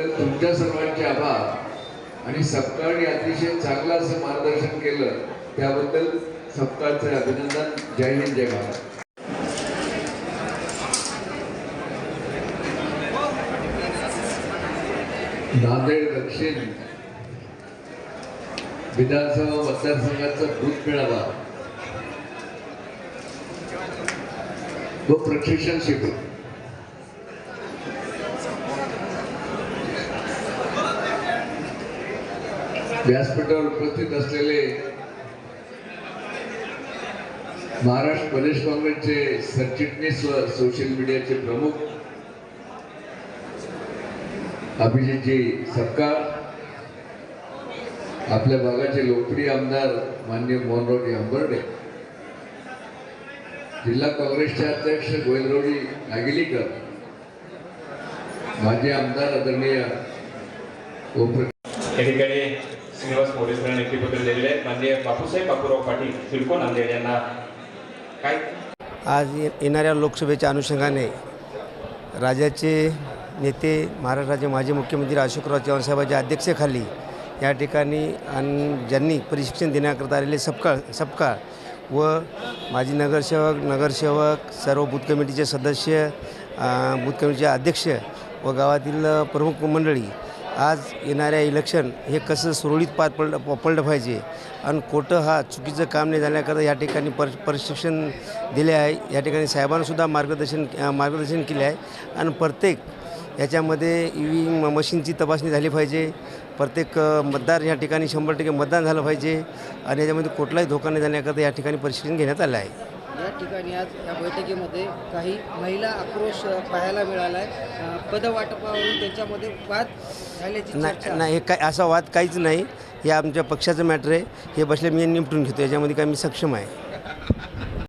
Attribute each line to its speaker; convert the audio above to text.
Speaker 1: तर तुमच्या सर्वांचे आभार. आणि सपकाळने अतिशय चांगलं असं मार्गदर्शन केलं त्याबद्दल सपकाळचे अभिनंदन. जय हिंद जय भारत. नांदेड दक्षिण विधानसभा मतदारसंघाचा बूथ मेळावा. व प्रशिक्षण शिबिर. व्यासपीठावर उपस्थित असलेले महाराष्ट्र प्रदेश काँग्रेसचे सरचिटणीस व सोशल मीडियाचे प्रमुख अभिजितजी सपकाळ आपल्या भागाचे लोकप्रिय आमदार मान्य मोहनरावजी आंबर्डे जिल्हा काँग्रेसचे अध्यक्ष गोविंदरावजी नागिलीकर माजी आमदार आदरणीय
Speaker 2: या ठिकाणी श्रीनिवास मोरे सर नेतृत्व दिलेले आहेत माननीय बापूसाहेब बापूराव पाटील सिडको नांदेड यांना. काय?
Speaker 3: आज ये- येणाऱ्या लोकसभेच्या अनुषंगाने राज्याचे नेते महाराष्ट्राचे माजी मुख्यमंत्री अशोकराव चव्हाण साहेबांच्या अध्यक्षतेखाली या ठिकाणी आणि ज्यांनी प्रशिक्षण देण्याकरता आलेले सपकाळ सपकाळ व माजी नगरसेवक नगरसेवक सर्व बूथ कमिटीचे सदस्य बूथ कमिटीचे अध्यक्ष व गावातील प्रमुख मंडळी आज येणाऱ्या इलेक्शन हे कसं सुरळीत पार पडलं पडलं पाहिजे आणि कोटं हा चुकीचं काम नाही झाल्याकरता या ठिकाणी पर प्रशिक्षण दिले आहे. या ठिकाणी साहेबांनासुद्धा मार्गदर्शन मार्गदर्शन केले आहे. आणि प्रत्येक याच्यामध्ये ई व्ही मशीनची तपासणी झाली पाहिजे. प्रत्येक मतदार या ठिकाणी शंभर टक्के मतदान झालं पाहिजे. आणि याच्यामध्ये कुठलाही धोका नाही जाण्याकरता या ठिकाणी प्रशिक्षण घेण्यात आलं आहे.
Speaker 4: या ठिकाणी आज या बैठकीमध्ये काही महिला आक्रोश पाहायला मिळाला आहे पदवाटपावरून त्यांच्यामध्ये वाद झाल्याची चर्चा.
Speaker 3: नाही हे काय असा वाद काहीच नाही. हे आमच्या पक्षाचं मॅटर आहे. हे बसले मी निपटून घेतो. याच्यामध्ये काय मी सक्षम आहे.